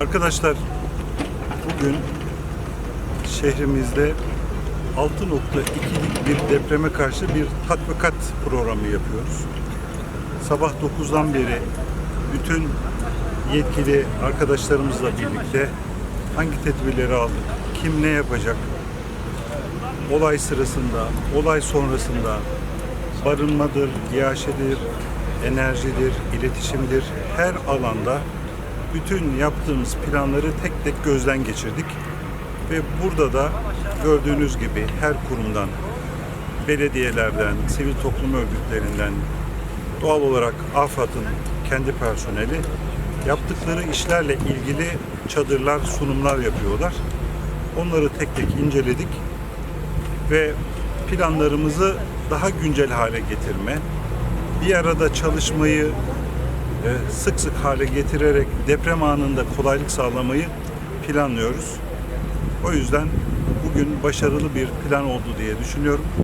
Arkadaşlar bugün şehrimizde 6.2'lik bir depreme karşı bir tatbikat programı yapıyoruz. Sabah 9'dan beri bütün yetkili arkadaşlarımızla birlikte hangi tedbirleri aldık, kim ne yapacak, olay sırasında, olay sonrasında barınmadır, iaşedir, enerjidir, iletişimdir her alanda bütün yaptığımız planları tek tek gözden geçirdik. Ve burada da gördüğünüz gibi her kurumdan, belediyelerden, sivil toplum örgütlerinden, doğal olarak AFAD'ın kendi personeli yaptıkları işlerle ilgili çadırlar, sunumlar yapıyorlar. Onları tek tek inceledik ve planlarımızı daha güncel hale getirme, bir arada çalışmayı e, sık sık hale getirerek deprem anında kolaylık sağlamayı planlıyoruz. O yüzden bugün başarılı bir plan oldu diye düşünüyorum.